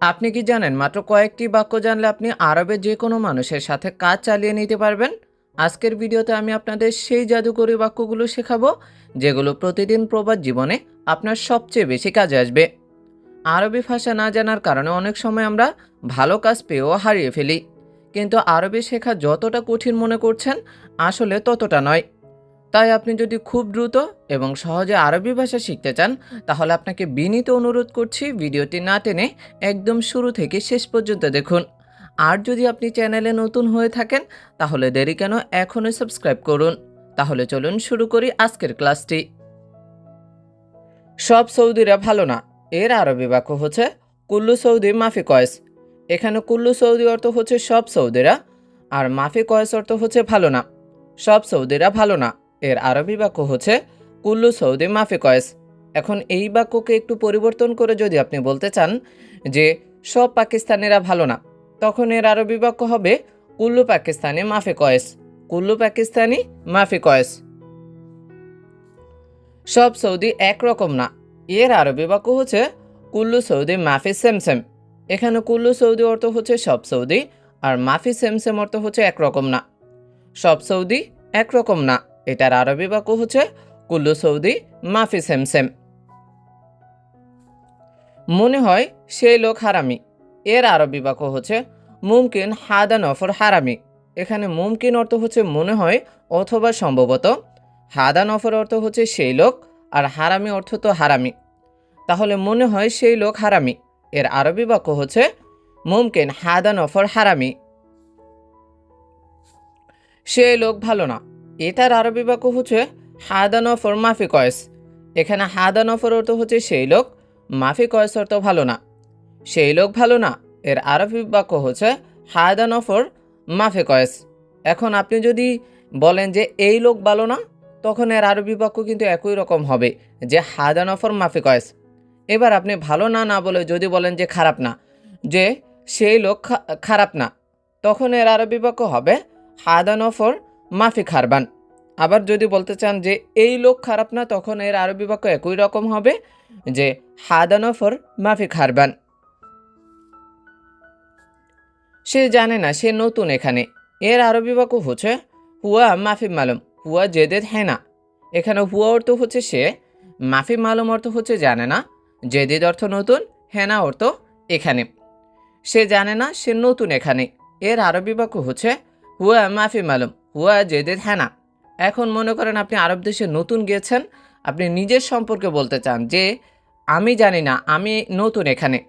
আপনি কি জানেন, মাত্র কয়েকটি বাক্য জানলে আপনি আরবের যে কোনো মানুষের সাথে কাজ চালিয়ে নিতে পারবেন? আজকের ভিডিওতে আমি আপনাদের সেই জাদুকরী বাক্যগুলো শেখাবো, যেগুলো প্রতিদিন প্রবাদ জীবনে আপনার সবচেয়ে বেশি কাজে আসবে। আরবি ভাষা না জানার কারণে অনেক সময় আমরা ভালো কাজ পেয়েও হারিয়ে ফেলি। কিন্তু আরবি শেখা যতটা কঠিন মনে করছেন, আসলে ততটা নয়। তাই আপনি যদি খুব দ্রুত এবং সহজে আরবি ভাষা শিখতে চান, তাহলে আপনাকে বিনীত অনুরোধ করছি ভিডিওটি না টেনে একদম শুরু থেকে শেষ পর্যন্ত দেখুন। আর যদি আপনি চ্যানেলে নতুন হয়ে থাকেন, তাহলে দেরি কেন এখনই সাবস্ক্রাইব করুন। তাহলে চলুন শুরু করি আজকের ক্লাসটি। সব সৌদিরা ভালো না। এর আরবি বাক্য হচ্ছে, কুল্লু সৌদি মাফি কয়েস। এখানে কুল্লু সৌদি অর্থ হচ্ছে সব সৌদিরা, আর মাফি কয়েস অর্থ হচ্ছে ভালো না। সব সৌদিরা ভালো না। এর আরবি বাক্য হচ্ছে, কুল্লু সৌদি মাফি কয়েস। এখন এই বাক্যকে একটু পরিবর্তন করে যদি আপনি বলতে চান যে, সব পাকিস্তানিরা ভালো না। তখন এর আরবি বাক্য হবে, কুল্লু পাকিস্তানি মাফি কয়েস। কুল্লু পাকিস্তানি মাফি কয়েস। সব সৌদি একরকম না। এর আরবি বাক্য হচ্ছে, কুল্লু সৌদি মাফি সেমসেম। এখানে কুল্লু সৌদি অর্থ হচ্ছে, সব সৌদি। আর মাফি সেমসেম অর্থ হচ্ছে একরকম না। সব সৌদি একরকম না। এটার আরবি বাক্য হচ্ছে, কুল্লু সৌদি, মাফি সেমসেম। মনে হয় সেই লোক হারামি। এর আরবি বাক্য হচ্ছে, মুমকিন হাদা নফর হারামি। এখানে মুমকিন অর্থ হচ্ছে মনে হয় অথবা সম্ভবত। হাদা নফর অর্থ হচ্ছে সেই লোক, আর হারামি অর্থ তো হারামি। তাহলে মনে হয় সেই লোক হারামি। এর আরবি বাক্য হচ্ছে, মুমকিন হাদা নফর হারামি। সেই লোক ভালো না। এটার আরবি বাক্য হচ্ছে হাদা নফর মাফি কয়েস এখানে হাদা নফর অর্থ হচ্ছে সেই লোক মাফি কয়েস অর্থ ভালো না। সেই লোক ভালো না, এর আরবি বাক্য হচ্ছে হায়দা নফর মাফে কয়েস এখন আপনি যদি বলেন যে এই লোক ভালো না, তখন এর আরবি বাক্য কিন্তু একই রকম হবে, যে হায়দা নফর মাফে কয়েস এবার আপনি ভালো না না বলে যদি বলেন যে খারাপ না, যে সেই লোক খারাপ না, তখন এর আরবি বাক্য হবে হায়দা নফর মাফি খারবান আবার যদি বলতে চান যে এই লোক খারাপ না, তখন এর আরবি বাক্য একই রকম হবে যে হায়দা নফর মাফি খারবান। সে জানে না, সে নতুন এখানে। এর আরবি বাক্য হচ্ছে হুয়া মাফি মালুম। হুয়া জেদেদ হেনা এখানে হুয়া অর্থ হচ্ছে সে, মাফি মালুম অর্থ হচ্ছে জানে না। জেদেদ অর্থ নতুন হেনা অর্থ এখানে। সে জানে না, সে নতুন এখানে। এর আরবি বাক্য হচ্ছে হুয়া মাফি মালুম। হুয়া জেদেদ হেনা এখন মনে করেন আপনি আরব দেশে নতুন গিয়েছেন, আপনি নিজের সম্পর্কে বলতে চান যে, আমি জানি না, আমি নতুন এখানে।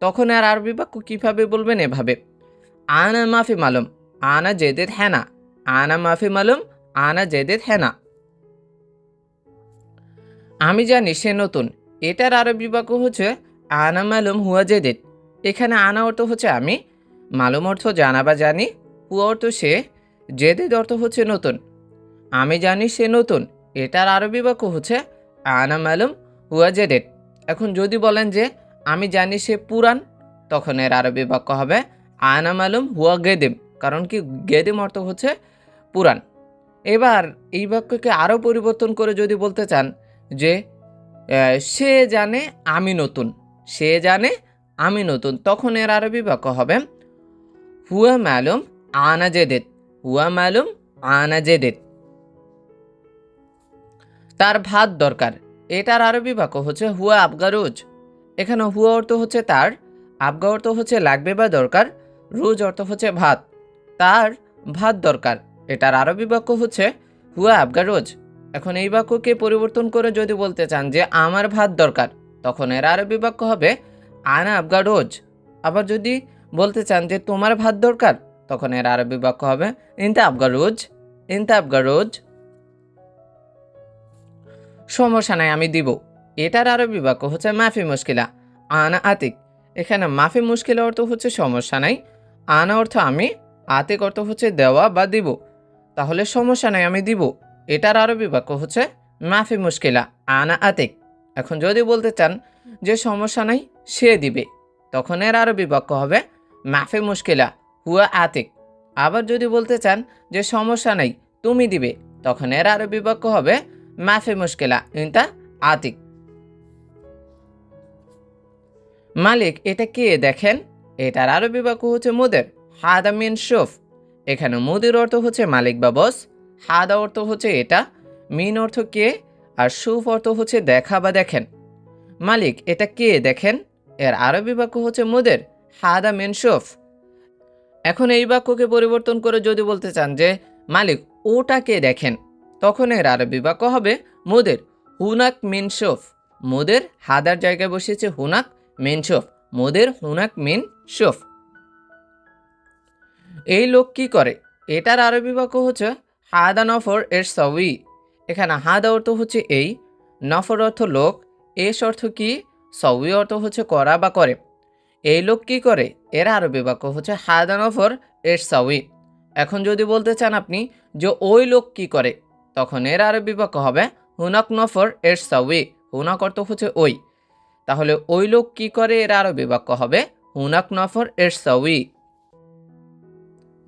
তখন আর আরবি বাক্য কীভাবে বলবেন এভাবে? আনা মাফি মালুম, আনা জেদেদ হেনা। আনা মাফি মালুম, আনা জেদেদ হেনা। আমি জানি সে নতুন। এটার আরবি বাক্য হচ্ছে, আনা মালুম হুয়া জেদেদ। এখানে আনা অর্থ হচ্ছে আমি, মালুম অর্থ জানা বা জানি, হুয়া অর্থ সে, জেদেদ অর্থ হচ্ছে নতুন। আমি জানি সে নতুন। এটার আরবি বাক্য হচ্ছে, আনা মালুম হুয়া জেদেদ এখন যদি বলেন যে, আমি জানি সে পুরান, তখন এর আরবি বাক্য হবে, আনা মালুম হুয়া গেদেম। কারণ কি, গেদেম অর্থ হচ্ছে পুরান। এবার এই বাক্যকে আরও পরিবর্তন করে যদি বলতে চান যে সে জানে আমি নতুন। সে জানে আমি নতুন। তখন এর আরবি বাক্য হবে, হুয়া মালুম আনা জেদেদ। হুয়া মালুম আনা জেদেদ। তার ভাত দরকার। এটার আরবি বাক্য হচ্ছে হুয়া আবগারুজ। এখানে হুয়া অর্থ হচ্ছে তার, আবগা অর্থ হচ্ছে লাগবে বা দরকার, রুজ অর্থ হচ্ছে ভাত। তার ভাত দরকার। এটার আরবি বাক্য হচ্ছে হুয়া আবগা রোজ এখন এই বাক্যকে পরিবর্তন করে যদি বলতে চান যে আমার ভাত দরকার, তখন এর আরবি বাক্য হবে আনা আবগা রোজ আবার যদি বলতে চান যে তোমার ভাত দরকার, তখন এর আরবি বাক্য হবে ইনতা আবগা রোজ ইনতা আবগা রোজ সমস্যা নাই, আমি দিব। এটার আরবি বাক্য হচ্ছে মাফি মুশকিলা। আনা আতিক। এখানে মাফি মুশকিল অর্থ হচ্ছে সমস্যা নাই। আনা অর্থ আমি, আতিক অর্থ হচ্ছে দেওয়া বা দিব। তাহলে সমস্যা নাই, আমি দিব। এটার আরবি বাক্য হচ্ছে মাফি মুশকিলা, আনা আতিক। এখন যদি বলতে চান যে সমস্যা নাই, সে দিবে। তখন এর আরবি বাক্য হবে মাফি মুশকিলা, হুয়া আতিক। আবার যদি বলতে চান যে সমস্যা নাই, তুমি দিবে। তখন এর আরবি বাক্য হবে মাফি মুশকিলা, ইনতা আতিক। মালিক, এটা কে দেখেন? এটার আরবি বাক্য হচ্ছে মুদের। হাদা মিন শোফ এখানে মুদির অর্থ হচ্ছে মালিক বা বস। হাদা অর্থ হচ্ছে এটা। মিন অর্থ কে? আর সুফ অর্থ হচ্ছে দেখা বা দেখেন। মালিক, এটা কে দেখেন? এর আরবি বাক্য হচ্ছে মুদের। হাদা মিন শোফ এখন এই বাক্যকে পরিবর্তন করে যদি বলতে চান যে, মালিক ওটাকে দেখেন? তখন এর আরবি বাক্য হবে মুদের, হুনাক মিন শোফ। মুদের, হাদার জায়গায় বসেছে হুনাক মিন শোফ। মুদের, হুনাক মিন শোফ। এই লোক কি করে? এটার আরবি বাক্য হচ্ছে হাদা নফর এর সউই এখানে হাদা অর্থ হচ্ছে এই, নফর অর্থ লোক। এস অর্থ কি? সউই অর্থ হচ্ছে করা বা করে। এই লোক কি করে? এর আরবি বাক্য হচ্ছে হাদা নফর এর সউই এখন যদি বলতে চান আপনি যে ওই লোক কি করে তখন এর আরবি বাক্য হবে হুনক নফর এর সউই। হুনক অর্থ হচ্ছে ওই। তাহলে ওই লোক কি করে? এর আরবি বাক্য হবে হুনাক নফর এর সাউই।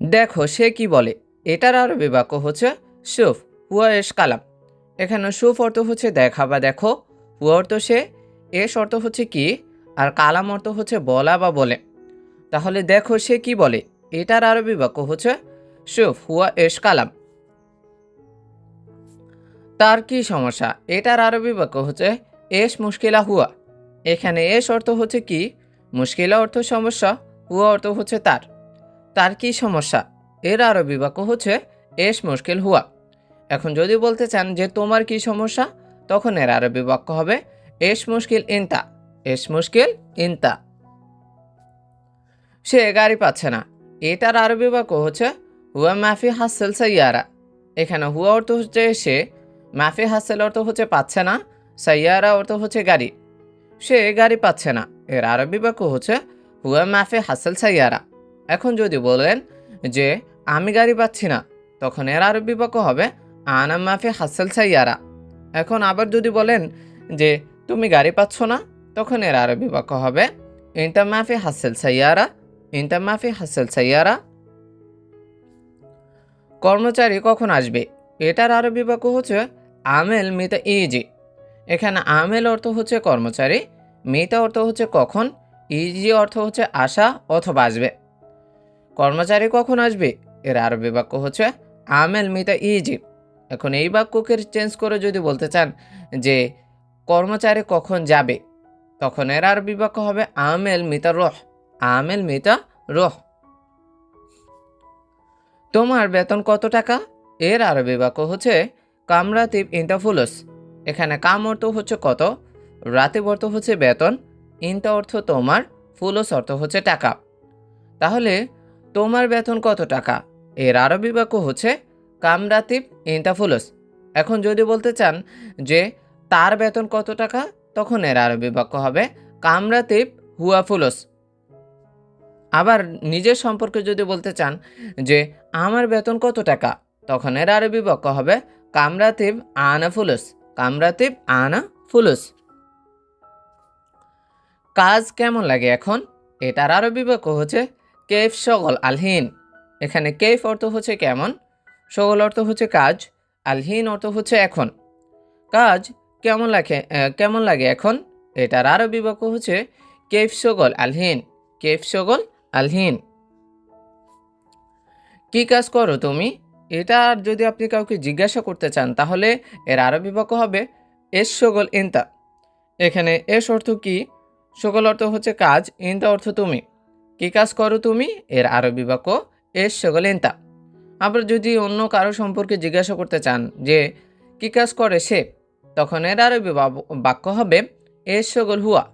দেখো সে কি বলে। এটার আরবি বাক্য হচ্ছে সুফ, হুয়া এস কালাম। এখানে সুফ অর্থ হচ্ছে দেখা বা দেখো। হুয়া অর্থ সে, এস অর্থ হচ্ছে কি? আর কালাম অর্থ হচ্ছে বলা বা বলে। তাহলে দেখো সে কি বলে। এটার আরবি বাক্য হচ্ছে সুফ, হুয়া এস কালাম। তার কি সমস্যা? এটার আরবি বাক্য হচ্ছে, এস মুশকিলা হুয়া। এখানে এস অর্থ হচ্ছে কি? মুশকিলা অর্থ সমস্যা, হুয়া অর্থ হচ্ছে তার। তার কি সমস্যা? এর আরবি বাক্য হচ্ছে, এস মুশকিল হুয়া। এখন যদি বলতে চান যে তোমার কি সমস্যা, তখন এর আরবি বাক্য হবে, এস মুশকিল ইনতা। এস মুশকিল ইনতা। সে গাড়ি পাচ্ছে না। এটার আরবি বাক্য হচ্ছে, হুয়া মাফি হাসেল সাইয়ারা। এখানে হুয়া অর্থ হচ্ছে সে মাফি হাসেল অর্থ হচ্ছে পাচ্ছে না, সাইয়ারা অর্থ হচ্ছে গাড়ি। সে গাড়ি পাচ্ছে না। এর আরবি বাক্য হচ্ছে, হুয়া মাফি হাসেল সাইয়ারা। এখন যদি বলেন যে, আমি গাড়ি পাচ্ছি না, তখন এর আরবি বাক্য হবে, আনা মাফি হাসেল সাইয়ারা। এখন আবার যদি বলেন যে, তুমি গাড়ি পাচ্ছ না, তখন এর আরবি বাক্য হবে ইন্টা মাফি হাসেল সাইয়ারা। ইন্টা মাফি হাসেল সাইয়ারা? কর্মচারী কখন আসবে? এটার আরবি বাক্য হচ্ছে আমেল, মিতা ইজি। এখানে আমেল অর্থ হচ্ছে কর্মচারী, মিতা অর্থ হচ্ছে কখন, ইজি অর্থ হচ্ছে আসা অথবা আসবে। কর্মচারী কখন আসবে? এর আরবি বাক্য হচ্ছে আমেল, মিতা ইজি। এখন এই বাক্যকে চেঞ্জ করে যদি বলতে চান যে কর্মচারী কখন যাবে, তখন এর আরবি বাক্য হবে আমেল, মিতা রহ। আমেল, মিতা রহ। তোমার বেতন কত টাকা? এর আরবি বাক্য হচ্ছে কামরাতিব ইন্টাফুলস। এখানে কাম অর্থ হচ্ছে কত? রাতিব অর্থ হচ্ছে বেতন, ইন্টা অর্থ তোমার, ফুলস অর্থ হচ্ছে টাকা। তাহলে তোমার বেতন কত টাকা? এর আরবি বাক্য হচ্ছে কামরাতিব ইন্টাফুলস। এখন যদি বলতে চান যে তার বেতন কত টাকা, তখন এর আরবি বাক্য হবে কামরাতিব হুয়াফুলস আবার নিজের সম্পর্কে যদি বলতে চান যে আমার বেতন কত টাকা, তখন এর আরবি বাক্য হবে কামরাতিব আনা ফুলুস, কামরাতিব আনা ফুলুস। কাজ কেমন লাগে এখন? এটার আরও বাক্য হচ্ছে কেফ সগল আলহীন। এখানে কেফ অর্থ হচ্ছে কেমন? সগল অর্থ হচ্ছে কাজ, আলহীন অর্থ হচ্ছে এখন। কাজ কেমন লাগে কেমন লাগে এখন? এটার আরও বাক্য হচ্ছে কেফ সগল আলহীন, কেফ সগল আলহীন। কি কাজ করো তুমি? এটা যদি আপনি কাউকে জিজ্ঞাসা করতে চান, তাহলে এর আরবি বাক্য হবে এস সগল ইন্তা। এখানে এস অর্থ কি? সকল অর্থ হচ্ছে কাজ, ইন্তা অর্থ তুমি। কি কাজ করো তুমি? এর আরবি বাক্য এস সগল ইন্তা। আবার যদি অন্য কারও সম্পর্কে জিজ্ঞাসা করতে চান যে, কি কাজ করে সে? তখন এর বাব- বাক্য হবে এস সগল হুয়া।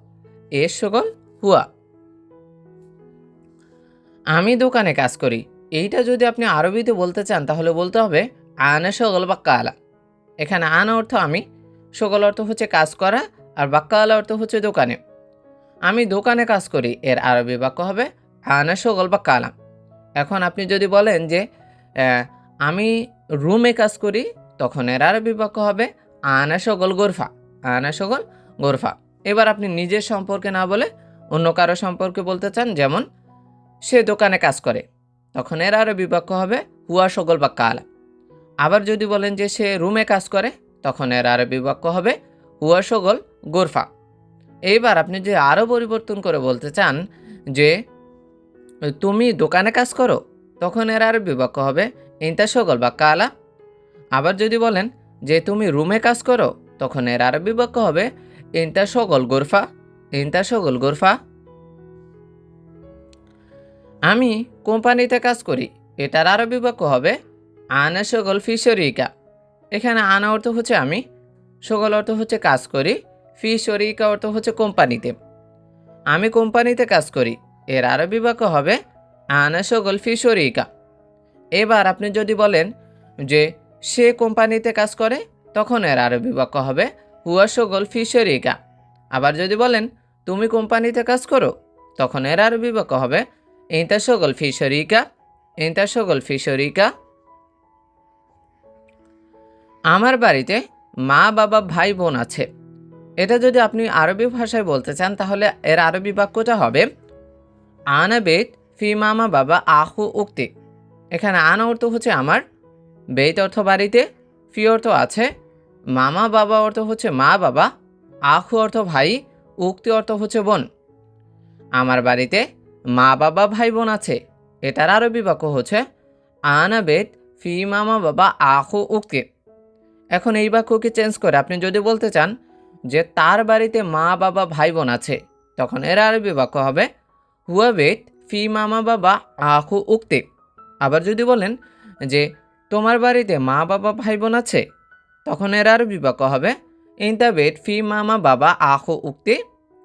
এস সগল হুয়া। আমি দোকানে কাজ করি। এইটা যদি আপনি আরবিতে বলতে চান, তাহলে বলতে হবে, আনা সগল বাক্কালা। এখানে আনা অর্থ আমি সকল অর্থ হচ্ছে কাজ করা, আর বাক্কালা অর্থ হচ্ছে দোকানে। আমি দোকানে কাজ করি, এর আরবি বাক্য হবে, আনা সকল সগল বাক্কালা। এখন আপনি যদি বলেন যে আমি রুমে কাজ করি, তখন এর আরবি বাক্য হবে, আনা সকল গোরফা। আনা সকল গোরফা। এবার আপনি নিজের সম্পর্কে না বলে অন্য কারও সম্পর্কে বলতে চান, যেমন, সে দোকানে কাজ করে। তখন এর আরবি বাক্য হবে, হুয়া সগল বা কালা। আবার যদি বলেন যে সে রুমে কাজ করে, তখন এর আরবি বাক্য হবে, হুয়া সগল, গোরফা। এইবার আপনি যে আরও পরিবর্তন করে বলতে চান যে, তুমি দোকানে কাজ করো, তখন এর আরবি বাক্য হবে, ইন্তা সগল বা কালা। আবার যদি বলেন যে তুমি রুমে কাজ করো, তখন এর আরবি বাক্য হবে, ইন্তা সগল গোরফা, ইন্তা সগল গোরফা। আমি কোম্পানিতে কাজ করি, এটার আরবি বাক্য হবে আনা সগল ফিশরিকা। এখানে আনা অর্থ হচ্ছে আমি, সগল অর্থ হচ্ছে কাজ করি, ফিশরিকা অর্থ হচ্ছে কোম্পানিতে। আমি কোম্পানিতে কাজ করি, এর আরও বাক্য হবে আনা সগল ফিশরিকা। এবার আপনি যদি বলেন যে সে কোম্পানিতে কাজ করে, তখন এর আরও বাক্য হবে হুয়া সগল ফি শরিকা আবার যদি বলেন, তুমি কোম্পানিতে কাজ করো তখন এর আরও বাক্য হবে ইন্তা সগল ফি শরিকা ইন্তা সগল ফি শরিকা আমার বাড়িতে মা, বাবা, ভাই, বোন আছে। এটা যদি আপনি আরবি ভাষায় বলতে চান, তাহলে এর আরবি বাক্যটা হবে, আনা বেত ফি মামা, বাবা, আহু উক্তি। এখানে আনা অর্থ হচ্ছে আমার। বেত অর্থ বাড়িতে, ফি অর্থ আছে। মামা, বাবা অর্থ হচ্ছে মা, বাবা। আহু অর্থ ভাই, উক্তি অর্থ হচ্ছে বোন। আমার বাড়িতে মা বাবা ভাই বোন আছে, এটার আরবি বাক্য হচ্ছে, আনা বেত ফি মামা বাবা আহু উক্তি এখন এই বাক্যকে চেঞ্জ করে আপনি যদি বলতে চান যে তার বাড়িতে মা বাবা ভাই বোন আছে, তখন এর আরবি বাক্য হবে, হুয়া বেত ফি মামা বাবা আহু উক্তি আবার যদি বলেন যে তোমার বাড়িতে মা বাবা ভাই বোন আছে, তখন এর আরবি বাক্য হবে, ইন্তা বেত ফি মামা বাবা আহু উক্তি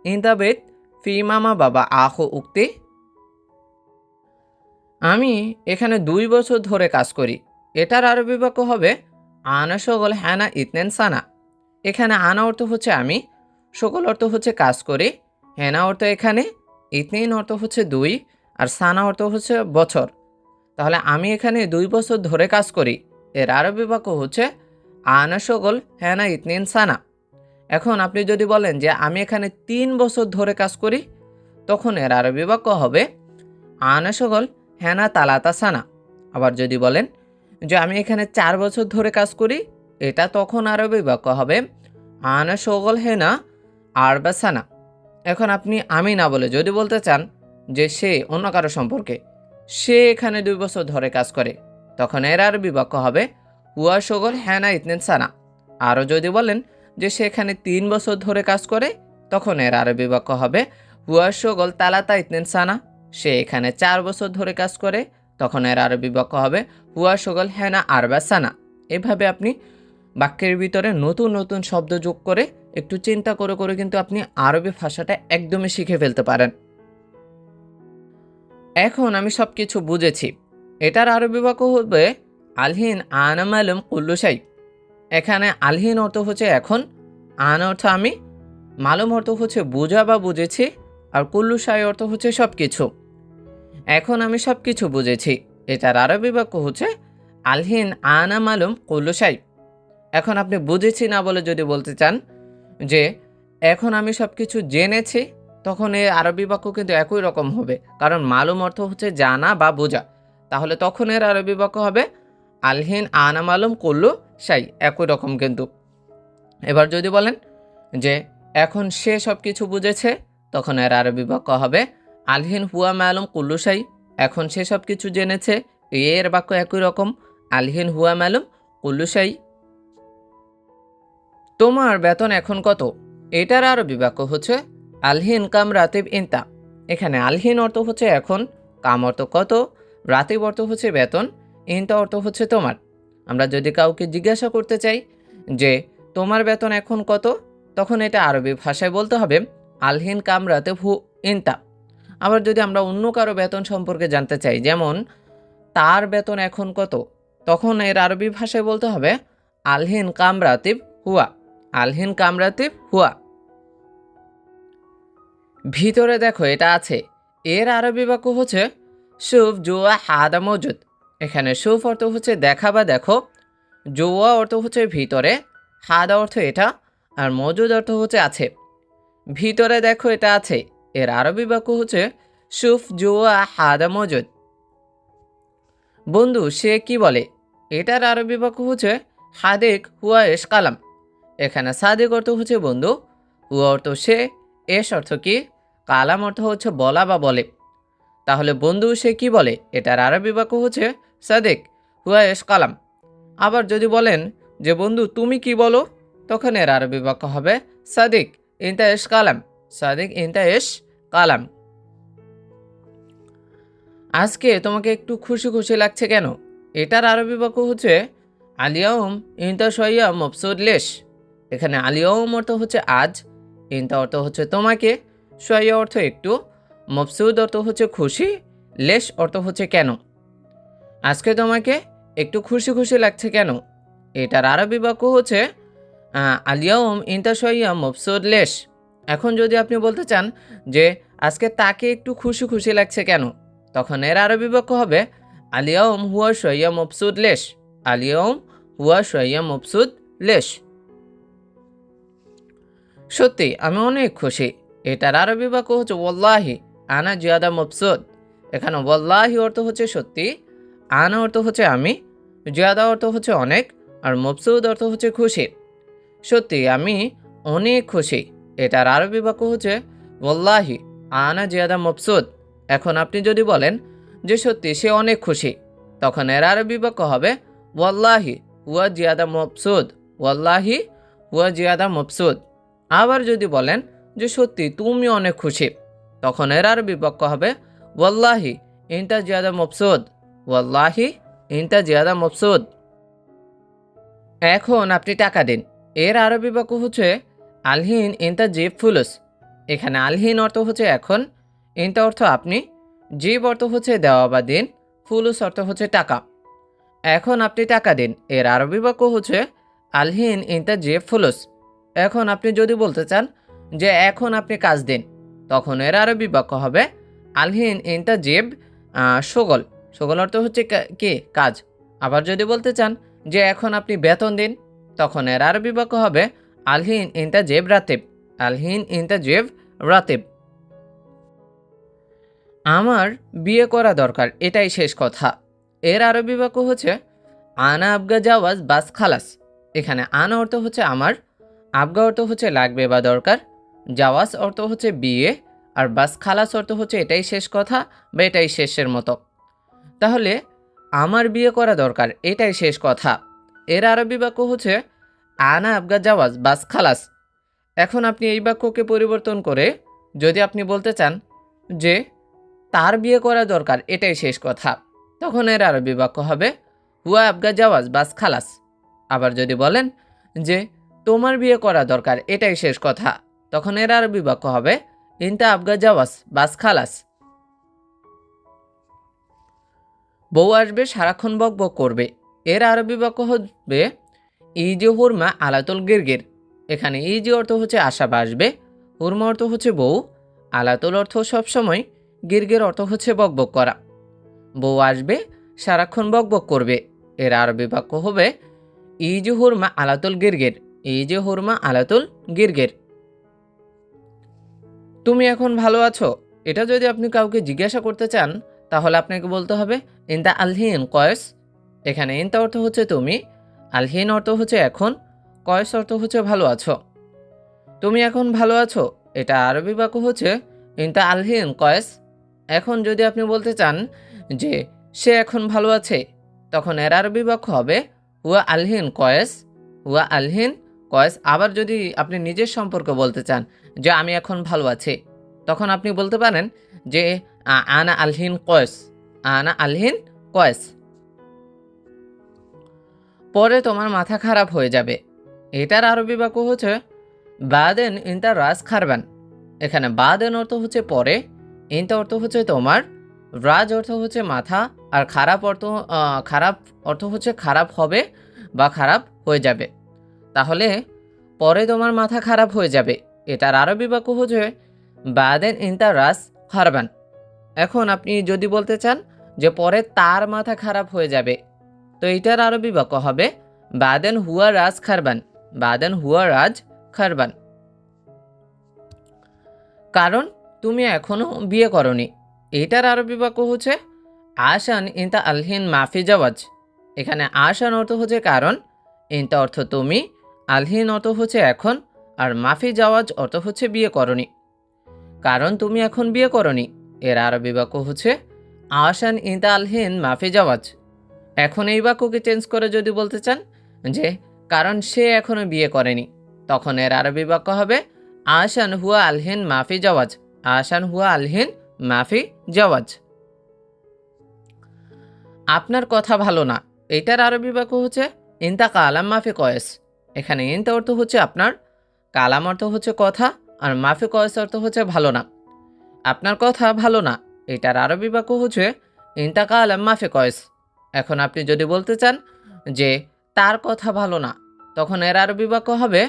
ইন্তা বেত ফি মামা বাবা আহু উক্তি আমি এখানে দুই বছর ধরে কাজ করি। এটার আরবি বাক্য হবে আনা সকল হ্যানা ইতনেন সানা। এখানে আনা অর্থ হচ্ছে আমি, সকল অর্থ হচ্ছে কাজ করি, হেনা অর্থ এখানে, ইতনিন অর্থ হচ্ছে দুই, আর সানা অর্থ হচ্ছে বছর। তাহলে আমি এখানে দুই বছর ধরে কাজ করি, এর আরবি বাক্য হচ্ছে আনা সকল হ্যানা ইতনিন সানা। এখন আপনি যদি বলেন যে আমি এখানে তিন বছর ধরে কাজ করি, তখন এর আরবি বাক্য হবে আনা সকল হ্যানা তালাতা সানা। আবার যদি বলেন যে আমি এখানে চার বছর ধরে কাজ করি, এটা তখন আরবি বাক্য হবে, আনা সগল হেনা, আর বা সানা। এখন আপনি আমি না বলে যদি বলতে চান যে সে অন্য কারও সম্পর্কে, সে এখানে দুই বছর ধরে কাজ করে, তখন এর আরবি বাক্য হবে, হুয়া সগল হ্যানা ইতনেন সানা। আরও যদি বলেন যে সে এখানে তিন বছর ধরে কাজ করে, তখন এর আরবি বাক্য হবে, হুয়া সগল তালাতা ইতনেন সানা। সে এখানে চার বছর ধরে কাজ করে, তখন এর আরবি বাক্য হবে, হুয়া সগল হ্যানা আরবা সানা। এভাবে আপনি বাক্যের ভিতরে নতুন নতুন শব্দ যোগ করে একটু চিন্তা করে করে কিন্তু আপনি আরবি ভাষাটা একদমই শিখে ফেলতে পারেন। এখন আমি সব কিছু বুঝেছি। এটার আরবি বাক্য হবে আলহিন আনাম আলম কুল্লুসাই এখানে আলহিন অর্থ হচ্ছে এখন আন অর্থ আমি মালুম অর্থ হচ্ছে বোঝা বা বুঝেছি আর কুল্লুসাই অর্থ হচ্ছে সব কিছু এখন আমি সব কিছু বুঝেছি। এটার আরবি বাক্য হচ্ছে আলহিন আনা মালুম কুল্লুসাই এখন আপনি বুঝেছি না বলে যদি বলতে চান যে এখন আমি সব কিছু জেনেছি, তখন এই আরবি বাক্য কিন্তু একই রকম হবে। কারণ মালুম অর্থ হচ্ছে জানা বা বোঝা। তাহলে তখন এর আরবি বাক্য হবে আলহিন আনা মালুম কুল্লু সাই একই রকম কিন্তু। এবার যদি বলেন যে এখন সে সব কিছু বুঝেছে, তখন এর আরবি বাক্য হবে আলহিন হুয়া মালুম কুল্লু সাই এখন সে সব কিছু জেনেছে, এর বাক্য একই রকম, আলহিন হুয়া মালুম কুল্লু সাই তোমার বেতন এখন কত? এটার আরবি বাক্য হচ্ছে, আলহিন কাম রাতিব ইনতা। এখানে আলহিন অর্থ হচ্ছে এখন, কাম অর্থ কত? রাতিব অর্থ হচ্ছে বেতন, ইনতা অর্থ হচ্ছে তোমার। আমরা যদি কাউকে জিজ্ঞাসা করতে চাই যে, তোমার বেতন এখন কত? তখন এটা আরবি ভাষায় বলতে হবে, আলহিন কাম রাতিব হু ইনতা। আবার যদি আমরা অন্য কারও বেতন সম্পর্কে জানতে চাই, যেমন, তার বেতন এখন কত? তখন এর আরবি ভাষায় বলতে হবে, আলহিন কাম রাতিব হুয়া, আলহিন কামরাতিব হুয়া। ভিতরে দেখো, এটা আছে। এর আরবি বাক্য হচ্ছে, সুফ জুয়া হাদা মজুদ। এখানে সুফ অর্থ হচ্ছে দেখা বা দেখো, জুয়া অর্থ হচ্ছে ভিতরে, হাদা অর্থ এটা, আর মজুদ অর্থ হচ্ছে আছে। ভিতরে দেখো, এটা আছে। এর আরবি বাক্য হচ্ছে, সুফ জুয়া হাদা মজুদ। বন্ধু, সে কি বলে? এটার আরবি বাক্য হচ্ছে, হাদেক হুয়া এস কালাম। এখানে সাদেক অর্থ হচ্ছে, বন্ধু। হুয়া অর্থ সে, এস অর্থ কি? কালাম অর্থ হচ্ছে, বলা বা বলে। তাহলে বন্ধু, সে কি বলে? এটার আরবি বাক্য হচ্ছে, সাদেক হুয়া এস কালাম। আবার যদি বলেন যে, বন্ধু, তুমি কি বলো? তখন এর আরবি বাক্য হবে, সাদিক ইনতা এস কালাম। সাদিক ইনতা এস কালাম। আজকে তোমাকে একটু খুশি খুশি লাগছে কেন? এটার আরবি বাক্য হচ্ছে আলিয়াউম ইনতা সইয়া মফসুদ লেশ। এখানে আলিয়াউম অর্থ হচ্ছে আজ, ইনতা অর্থ হচ্ছে তোমাকে সইয়া অর্থ একটু, মফসুদ অর্থ হচ্ছে খুশি, লেশ অর্থ হচ্ছে কেন? আজকে তোমাকে একটু খুশি খুশি লাগছে কেন? এটার আরবি বাক্য হচ্ছে আলিয়াউম ইনতা সইয়া মফসুদ লেশ। এখন যদি আপনি বলতে চান যে আজকে তাকে একটু খুশি খুশি লাগছে কেন, তখন এর আরবি বাক্য হবে। আলিয়াউম হুয়া সইয়া মফসুদ লেশ। আলিয়াউম হুয়া সইয়া মফসুদ লেশ। সত্যি, আমি অনেক খুশি। এটার আরবি বাক্য হচ্ছে ওল্লাহি আনা জিয়াদা মফসুদ এখানে ওল্লাহি অর্থ হচ্ছে সত্যি, আনা অর্থ হচ্ছে আমি, জিয়াদা অর্থ হচ্ছে অনেক, আর মফসুদ অর্থ হচ্ছে খুশি। সত্যি, আমি অনেক খুশি। এটার আরবি বাক্য হচ্ছে ওল্লাহি আনা জিয়াদা মফসুদ। এখন আপনি যদি বলেন যে সত্যি সে অনেক খুশি, তখন এর আরবি বাক্য হবে, ওয়াল্লাহি, হুয়া জিয়াদা মফসুদ, ওয়াল্লাহি, হুয়া জিয়াদা মফসুদ। আবার যদি বলেন যে সত্যি তুমি অনেক খুশি, তখন এর আরবি বাক্য হবে, ওয়াল্লাহি, ইনতা জিয়াদা মফসুদ, ওয়াল্লাহি, ইনতা জিয়াদা মফসুদ। এখন আপনি টাকা দিন। এর আরবি বাক্য হচ্ছে আলহিন ইনতা জিব ফুলুস। এখানে আলহিন অর্থ হচ্ছে এখন ইনতা অর্থ আপনি জিব অর্থ হচ্ছে দেওয়া বা দিন, ফুলুস অর্থ হচ্ছে টাকা। এখন আপনি টাকা দিন, এর আরবি বাক্য হচ্ছে আলহিন ইনতা জিব ফুলুস। এখন আপনি যদি বলতে চান যে এখন আপনি কাজ দিন, তখন এর আরবি বাক্য হবে আলহিন ইনতা জেব সগল। সগল অর্থ হচ্ছে কা- কাজ। আবার যদি বলতে চান যে এখন আপনি বেতন দিন, তখন এর আরবি বাক্য হবে আলহিন ইনতা জেব রাতেব। আলহিন ইনতা জেব রাতেব। আমার বিয়ে করা দরকার, এটাই শেষ কথা। এর আরবি বাক্য হচ্ছে, আনা আবগা জাওয়াজ বাস খালাস। এখানে আনা অর্থ হচ্ছে আমার, আবগা অর্থ হচ্ছে লাগবে বা দরকার, জাওয়াজ অর্থ হচ্ছে বিয়ে, আর বাস খালাস অর্থ হচ্ছে এটাই শেষ কথা বা এটাই শেষের মতো। তাহলে, আমার বিয়ে করা দরকার, এটাই শেষ কথা। এর আরবি বাক্য হচ্ছে আনা আবগা জাওয়াজ, বাস খালাস। এখন আপনি এই বাক্যকে পরিবর্তন করে যদি আপনি বলতে চান যে, তার বিয়ে করা দরকার, এটাই শেষ কথা। তখন এর আরবি বাক্য হবে, হুয়া আবগা জাওয়াজ, বাস খালাস। আবার যদি বলেন যে, তোমার বিয়ে করা দরকার, এটাই শেষ কথা। তখন এর আরবি বাক্য হবে, ইনতা আবগা জাওয়াস বাস খালাস। বউ আসবে, সারাক্ষণ বক বক করবে। এর আরবি বাক্য হবে ইজে হুরমা আলাতুল গিরগির। এখানে ইজি অর্থ হচ্ছে আশা বা আসবে হুরমা অর্থ হচ্ছে বউ, আলাতুল অর্থ সবসময়, গিরগির অর্থ হচ্ছে বক বক করা। বউ আসবে, সারাক্ষণ বক বক করবে। এর আরবি বাক্য হবে, ইজে হুরমা আলাতুল গিরগির, ইজে হুরমা আলাতুল গিরগির। তুমি এখন ভালো আছো? এটা যদি আপনি কাউকে জিজ্ঞাসা করতে চান, তাহলে আপনাকে বলতে হবে, ইনতা আলহিন কয়েস? এখানে ইনতা অর্থ হচ্ছে তুমি আলহিন অর্থ হচ্ছে এখন, কয়েস অর্থ হচ্ছে ভালো আছো। তুমি এখন ভালো আছো? এটা আরবি বাক্য হচ্ছে ইনতা আলহিন, কয়েস। এখন যদি আপনি বলতে চান যে সে এখন ভালো আছে, তখন এর আরবি বাক্য হবে হুয়া আলহিন, কয়েস। হুয়া আলহিন, কয়েস। আবার যদি আপনি নিজের সম্পর্কে বলতে চান যে আমি এখন ভালো আছি, তখন আপনি বলতে পারেন যে আনা আলহিন, কয়েস। আনা আলহিন, কয়েস। পরে তোমার মাথা খারাপ হয়ে যাবে। এটার আরবি বাক্য হচ্ছে, বাদেন ইনতা রাজ খারবান। এখানে বাদেন অর্থ হচ্ছে পরে, ইনতা অর্থ হচ্ছে তোমার, রাজ অর্থ হচ্ছে মাথা, আর খারাপ অর্থ খারাপ অর্থ হচ্ছে খারাপ হবে বা খারাপ হয়ে যাবে। তাহলে, পরে তোমার মাথা খারাপ হয়ে যাবে। এটার আরবি বাক্য হচ্ছে, বাদেন ইনতা রাস খারবান। এখন আপনি যদি বলতে চান যে পরে তার মাথা খারাপ হয়ে যাবে তো এটার আরবি বাক্য হবে। বাদেন হুয়া রাজ খারবান। বাদেন হুয়া রাজ খারবান। কারণ তুমি এখনও বিয়ে করনি। এটার আরবি বাক্য হচ্ছে আসান ইনতা আলহিন মাফি জাওয়াজ। এখানে আসান অর্থ হচ্ছে কারণ, ইনতা অর্থ তুমি, আলহিন অর্থ হচ্ছে এখন, আর মাফি জাওয়াজ অর্থ হচ্ছে বিয়ে করনি। কারণ তুমি এখন বিয়ে করনি। এর আরবি বাক্য হচ্ছে আসান ইন্দা আলহিন মাফি জাওয়াজ। এখন এই বাক্যকে চেঞ্জ করে যদি বলতে চান, যে কারণ সে এখনও বিয়ে করেনি, তখন এর আরবি বাক্য হবে আসান হুয়া আলহিন মাফি জাওয়াজ আসান হুয়া আলহিন মাফি জাওয়াজ। আপনার কথা ভালো না, এটার আরবি বাক্য হচ্ছে, ইন্তা কালাম মাফি কয়েস। এখানে ইন্তা অর্থ হচ্ছে আপনার, কালাম অর্থ হচ্ছে কথা, আর মাফি কয়েস অর্থ হচ্ছে ভালো না। আপনার কথা ভালো না, এটার আরবি বাক্য হচ্ছে, ইন্তা কালাম মাফি কয়েস। এখন আপনি যদি বলতে চান যে তার কথা ভালো না, তখন এর আরবি বাক্য হবে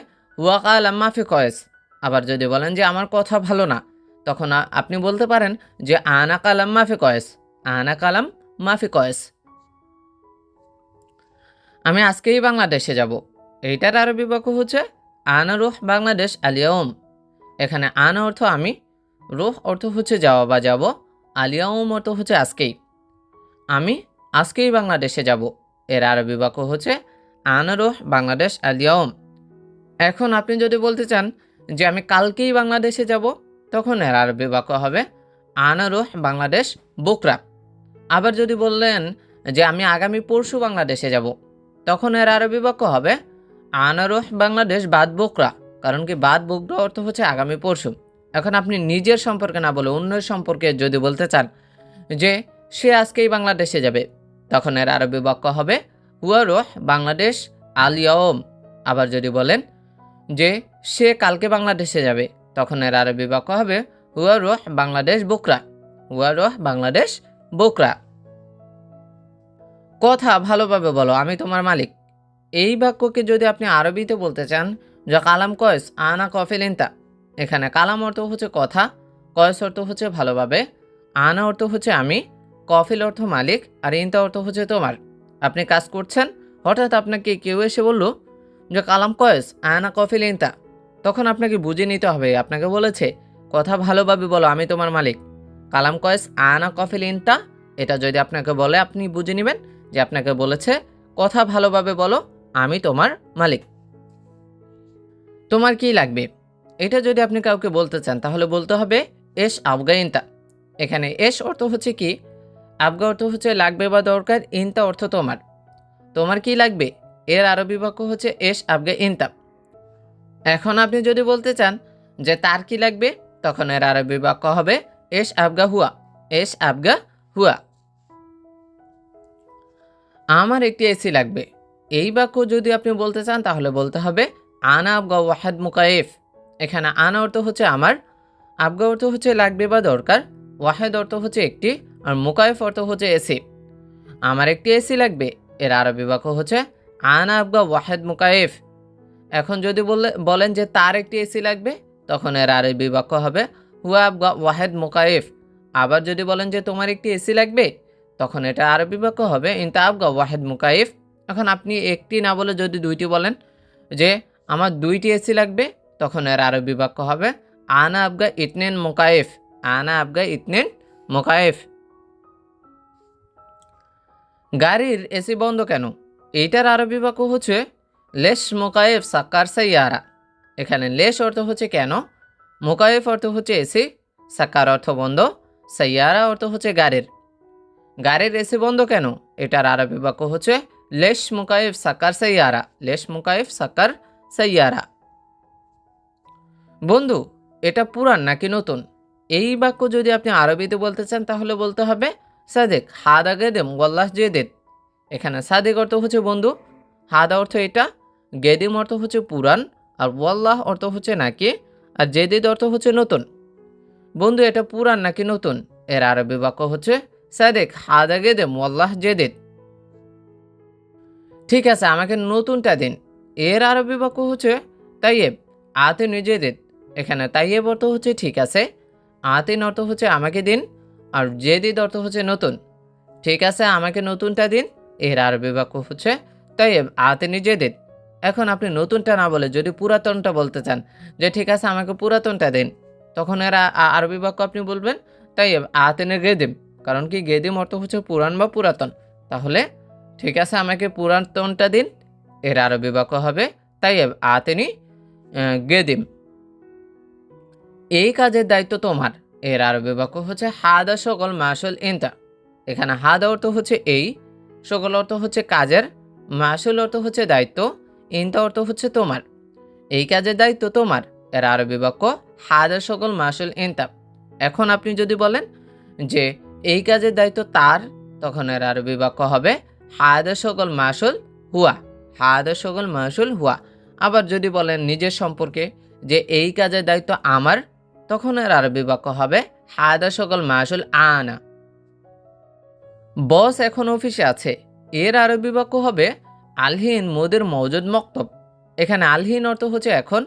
কালাম মাফি কয়েস। আবার যদি বলেন যে আমার কথা ভালো না, তখন আপনি বলতে পারেন যে, আনা কালাম মাফি কয়েস। আনা কালাম মাফি কয়েস। আমি আজকেই বাংলাদেশে যাব। এইটার আরবি বাক্য হচ্ছে, আনা রুহ বাংলাদেশ আলিয়াউম এখানে আনা অর্থ আমি, রুহ অর্থ হচ্ছে যাওয়া বা যাব আলিয়াউম অর্থ হচ্ছে আজকেই। আমি আজকেই বাংলাদেশে যাব। এর আরবি বাক্য হচ্ছে, আনারোহ, বাংলাদেশ আলিয়ম এখন আপনি যদি বলতে চান যে আমি কালকেই বাংলাদেশে যাব, তখন এর আরবি বাক্য হবে, আনারোহ, বাংলাদেশ, বোকরা। আবার যদি বললেন যে আমি আগামী পরশু বাংলাদেশে যাব, তখন এর আরবি বাক্য হবে, আনারোহ, বাংলাদেশ, বাদ বোকরা। কারণ কি বাদ বোকরা অর্থ হচ্ছে আগামী পরশু। এখন আপনি নিজের সম্পর্কে না বলে অন্যের সম্পর্কে যদি বলতে চান যে সে আজকেই বাংলাদেশে যাবে তখন এর আরবি বাক্য হবে হুয়ারোহ বাংলাদেশ আলিয়ম আবার যদি বলেন যে, সে কালকে বাংলাদেশে যাবে, তখন এর আরবি বাক্য হবে হুয়ারোহ বাংলাদেশ, বোকরা। হুয়ারোহ বাংলাদেশ, বোকরা। কথা ভালোভাবে বলো, আমি তোমার মালিক। এই বাক্যকে যদি আপনি আরবিতে বলতে চান, যা কালাম কয়েস, আনা কফিল ইন্তা এখানে কালাম অর্থ হচ্ছে কথা, কয়েস অর্থ হচ্ছে ভালোভাবে, আনা অর্থ হচ্ছে আমি কফিল অর্থ মালিক আর ইন্তা অর্থ হচ্ছে তোমার। আপনি কাজ করছেন, হঠাৎ আপনাকে কেউ এসে বলল যে কালাম কয়েস, আনা কফিল ইন্তা। তখন আপনাকে বুঝে নিতে হবে, আপনাকে বলেছে, কথা ভালোভাবে বলো, আমি তোমার মালিক। কালাম কয়েস আয়না কফিল ইন্তা? এটা যদি আপনাকে বলে, আপনি বুঝে নেবেন যে আপনাকে বলেছে, কথা ভালোভাবে বলো, আমি তোমার মালিক। তোমার কি লাগবে? এটা যদি আপনি কাউকে বলতে চান, তাহলে বলতে হবে, এস আবগা ইনতা। এখানে এস অর্থ হচ্ছে কি? আবগা অর্থ হচ্ছে লাগবে বা দরকার, ইনতা অর্থ তোমার। তোমার কি লাগবে? এর আরবি বাক্য হচ্ছে এস, আবগা, ইনতা। এখন আপনি যদি বলতে চান যে তার কি লাগবে, তখন এর আরবি বাক্য হবে এস, আবগা, হুয়া। এস, আবগা, হুয়া। আমার একটি এসি লাগবে। এই বাক্য যদি আপনি বলতে চান, তাহলে বলতে হবে আনা, আবগা, ওয়াহাদ মুকায়েফ এখানে আনা অর্থ হচ্ছে আমার, আবগা অর্থ হচ্ছে লাগবে বা দরকার, ওয়াহেদ অর্থ হচ্ছে একটি আর মুকায়েফ অর্থ হচ্ছে এসি। আমার একটি এসি লাগবে, এর আরবি বাক্য হচ্ছে আনা আবগা ওয়াহেদ মুকায়েফ এখন যদি বললে বলেন যে তার একটি এসি লাগবে, তখন এর আরবি বাক্য হবে হুয়া আবগা ওয়াহেদ মুকায়েফ আবার যদি বলেন যে তোমার একটি এসি লাগবে, তখন এটা আরবি বাক্য হবে ইনতা আবগা ওয়াহেদ মুকাইফ। এখন আপনি একটি না বলে যদি দুইটি বলেন যে আমার দুইটি এসি লাগবে, তখন এর আরবি বাক্য হবে আনা আবগা ইতনেন মোকায়েফ আনা আবগা ইতনেন মোকায়েফ গাড়ির এসি বন্ধ কেন? এইটার আরবি বাক্য হচ্ছে লেশ মোকায়েফ সাক্কার সাইয়ারা। এখানে লেশ অর্থ হচ্ছে কেন? মোকায়েফ অর্থ হচ্ছে এসি, সাক্কার অর্থ বন্ধ, সাইয়ারা অর্থ হচ্ছে গাড়ির। গাড়ির এসি বন্ধ কেন? এটার আরবি বাক্য হচ্ছে লেশ মুকাইফ সাকার সাইয়ারা, লেশ মুকাইফ সাকার সাইয়ারা। বন্ধু, এটা পুরান নাকি নতুন? এই বাক্য যদি আপনি আরবিতে বলতে চান তাহলে বলতে হবে সাদেক, হাদা গেদেম গল্লাস জেদেদ এখানে সাদেক অর্থ হচ্ছে বন্ধু, হাদা অর্থ এটা, গেদিম অর্থ হচ্ছে পুরান আর ওয়াল্লাহ অর্থ হচ্ছে নাকি, আর জেদিদ অর্থ হচ্ছে নতুন। বন্ধু, এটা পুরান নাকি নতুন? এর আরবি বাক্য হচ্ছে, সাদেক, হাদা গেদে মোল্লাহ জেদেদ ঠিক আছে, আমাকে নতুনটা দিন। এর আরবি বাক্য হচ্ছে, তাইয়েব, আতে নিজেদের এখানে তাইয়েব অর্থ হচ্ছে, ঠিক আছে, আতিন অর্থ হচ্ছে, আমাকে দিন। আর যে জেদিদ অর্থ হচ্ছে নতুন। ঠিক আছে, আমাকে নতুনটা দিন, এর আরবি বাক্য হচ্ছে তাইয়েব আতে নিজেদের এখন আপনি নতুনটা না বলে যদি পুরাতনটা বলতে চান, যে ঠিক আছে, আমাকে পুরাতনটা দিন, তখন এর আ- আ- আরবি বাক্য আপনি বলবেন তাইয়েব আতেনে গেদিম। কারণ কি গেদিম অর্থ হচ্ছে পুরাণ বা পুরাতন। তাহলে, ঠিক আছে, আমাকে পুরাতনটা দিন, এর আরবি বাক্য হবে, তাই আতেনি গেদিম। এই কাজের দায়িত্ব তোমার। এর আরবি বাক্য হচ্ছে হাদা সকল মাসুল ইনতা। এখানে হাদা অর্থ হচ্ছে এই, সকল অর্থ হচ্ছে কাজের মাসুল অর্থ হচ্ছে দায়িত্ব, ইনতা অর্থ হচ্ছে তোমার। এই কাজের দায়িত্ব তোমার, এর আরবি বাক্য হাদা সকল মাসুল ইনতা। এখন আপনি যদি বলেন যে এই কাজের দায়িত্ব তার, তখন এর আরবি বাক্য হবে হাদা সকল মাসুল হুয়া, হাদা সকল মাসুল হুয়া। আবার যদি বলেন নিজের সম্পর্কে যে এই কাজের দায়িত্ব আমার তখন এর আরবি বাক্য হবে, হাদা সকল মাসুল আনা। বস এখন অফিসে আছে। এর আরবি বাক্য হবে, আলহিন মোদের মৌজুদ মক্তব। এখানে আলহিন অর্থ হচ্ছে এখন,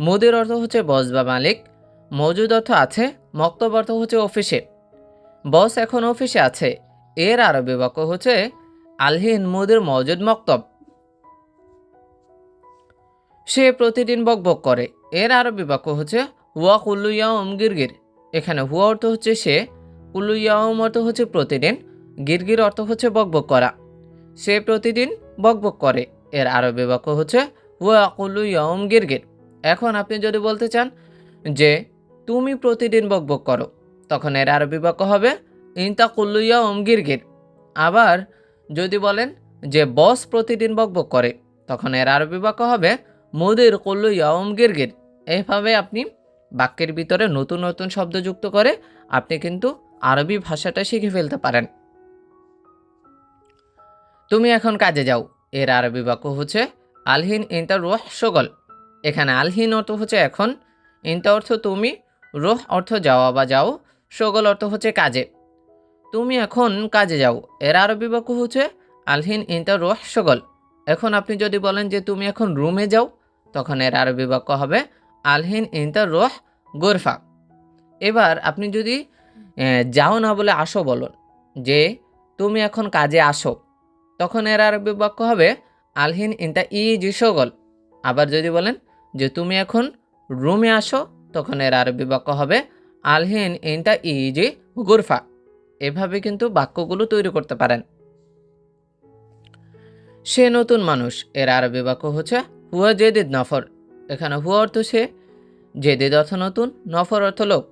মোদের অর্থ হচ্ছে বস বা মালিক। মৌজুদ অর্থ আছে, মক্তব অর্থ হচ্ছে অফিসে। বস এখন অফিসে আছে। এর আরবি বাক্য হচ্ছে, আলহিন মোদের মৌজুদ মক্তব। সে প্রতিদিন বকবক করে। এর আরবি বাক্য হচ্ছে হুয়া কুল্লুয়াম গিরগির। এখানে হুয়া অর্থ হচ্ছে সে কুল্লুয়াম অর্থ হচ্ছে প্রতিদিন, গিরগির অর্থ হচ্ছে বকবক করা। সে প্রতিদিন বকবক করে। এর আরবি বাক্য হচ্ছে হুয়া কুল্লুয়াম গিরগির। এখন আপনি যদি বলতে চান যে, তুমি প্রতিদিন বকবক করো, তখন এর আরবি বাক্য হবে ইনতা কুল্লুয়াম গিরগির। আবার যদি বলেন যে, বস প্রতিদিন বকবক করে, তখন এর আরবি বাক্য হবে মুদির কল্লু গিরগির। এইভাবে আপনি বাক্যের ভিতরে নতুন নতুন শব্দ যুক্ত করে আপনি কিন্তু আরবি ভাষাটা শিখে ফেলতে পারেন। তুমি এখন কাজে যাও। এর আরবি বাক্য হচ্ছে আলহিন ইন্টার রোহ সগল এখানে আলহিন অর্থ হচ্ছে এখন ইন্টা অর্থ তুমি, রোহ অর্থ যাওয়া বা যাও সগল অর্থ হচ্ছে কাজে। তুমি এখন কাজে যাও। এর আরবি বাক্য হচ্ছে আলহিন ইন্টার রোহ সগল এখন আপনি যদি বলেন যে তুমি এখন রুমে যাও, তখন এর আরবি বাক্য হবে আলহিন ইন্টার রোহ গোরফা। এবার আপনি যদি যাও না বলে আসো বলুন, যে তুমি এখন কাজে আসো, তখন এর আরবি বাক্য হবে আলহিন ইন্টা ই জি সগল আবার যদি বলেন যে তুমি এখন রুমে আসো, তখন এর আরবি বাক্য হবে আলহিন ইন্টা ই জি গুরফা। এভাবে কিন্তু বাক্যগুলো তৈরি করতে পারেন। সে নতুন মানুষ, এর আরবি বাক্য হচ্ছে হুয়া জেদিদ নফর। এখানে হুয়া অর্থ সে জেদিদ অর্থ নতুন নফর অর্থ লোক।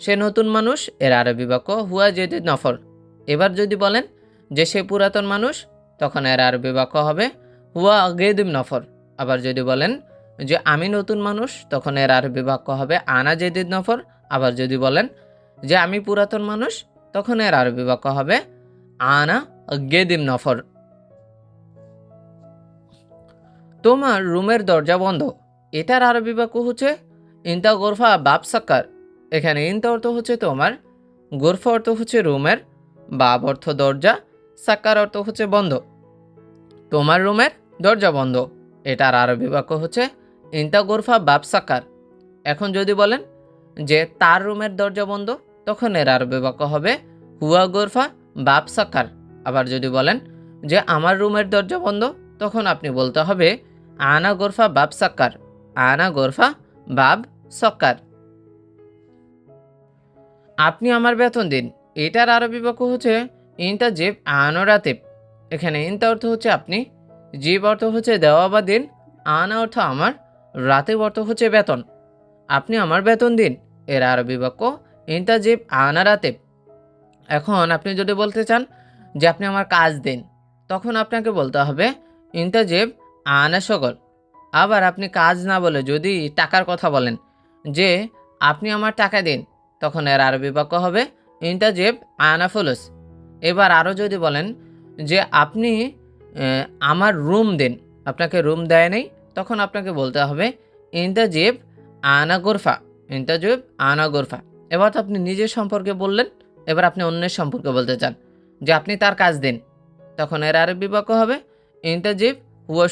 সে নতুন মানুষ, এর আরবি বাক্য, হুয়া জেদিদ নফর এবার যদি বলেন যে সে পুরাতন মানুষ, তখন এর আরবি বাক্য হবে, হুয়া গেদিম নফর আবার যদি বলেন যে আমি নতুন মানুষ, তখন এর আরবি বাক্য হবে, আনা জেদিদ নফর আবার যদি বলেন যে আমি পুরাতন মানুষ, তখন এর আরবি বাক্য হবে, আনা গেদিম নফর তোমার রুমের দরজা বন্ধ। এটার আরবি বাক্য হচ্ছে, ইন্তা গোরফা বাপ সাক্কার। এখানে ইন্তা অর্থ হচ্ছে তোমার, গোরফা অর্থ হচ্ছে রুমের, বাপ অর্থ দরজা, সাক্কার অর্থ হচ্ছে বন্ধ। তোমার রুমের দরজা বন্ধ। এটার আরবি বাক্য হচ্ছে, ইন্তা গোরফা বাপ সাক্কার। এখন যদি বলেন যে তার রুমের দরজা বন্ধ, তখন এর আরবি বাক্য হবে, হুয়া গোরফা বাপ সাক্কার। আবার যদি বলেন যে, আমার রুমের দরজা বন্ধ, তখন আপনি বলতে হবে, আনা গোরফা বাব সাক্কার। আনা, গোরফা, বাব, সক্কার। আপনি আমার বেতন দিন। এটার আরবি বাক্য হচ্ছে ইনটা জেব আনো রাতেব। এখানে ইনটা অর্থ হচ্ছে আপনি, জীব অর্থ হচ্ছে দেওয়া বা দিন, আনা অর্থ আমার রাতে অর্থ হচ্ছে বেতন। আপনি আমার বেতন দিন। এর আরবি বাক্য ইনটা জেব আনা রাতেব। এখন আপনি যদি বলতে চান যে আপনি আমার কাজ দিন, তখন আপনাকে বলতে হবে ইন্তাজেব আনা সকল আবার আপনি কাজ না বলে যদি টাকার কথা বলেন, যে আপনি আমার টাকা দিন, তখন এর আরবি বাক্য হবে। ইন্তাজেব আনা ফুলুস এবার আরও যদি বলেন যে আপনি আমার রুম দিন, আপনাকে রুম দেয় নেই, তখন আপনাকে বলতে হবে ইন্তাজেব আনা গোরফা ইন্তাজেব আনা গোরফা এবার তো আপনি নিজের সম্পর্কে বললেন, এবার আপনি অন্যের সম্পর্কে বলতে চান, যে আপনি তার কাজ দিন, তখন এর আরবি বাক্য হবে। ইন্টাজিব হুয়া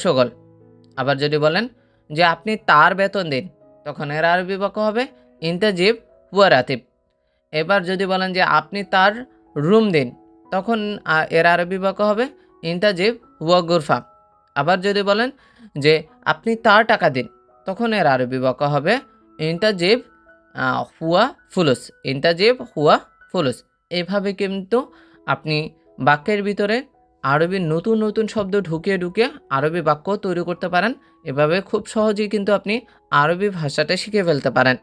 আবার যদি বলেন যে আপনি তার বেতন দিন, তখন এর আরবি বাক্য হবে। ইন্টাজিব হুয়া রাতিব। এবার যদি বলেন যে আপনি তার রুম দিন, তখন এর আরবি বাক্য হবে। ইন্টাজিব হুয়া গুরফা। আবার যদি বলেন যে আপনি তার টাকা দিন, তখন এর আরবি বাক্য হবে। ইন্টাজিব হুয়া ফুলুস। ইন্টাজিব হুয়া ফুলুস। এইভাবে কিন্তু আপনি বাক্যের ভিতরে আরবি নতুন নতুন শব্দ ঢুকিয়ে ঢুকিয়ে আরবি বাক্য তৈরি করতে পারেন। এভাবে খুব সহজেই কিন্তু আপনি আরবি ভাষাটা শিখে ফেলতে পারেন।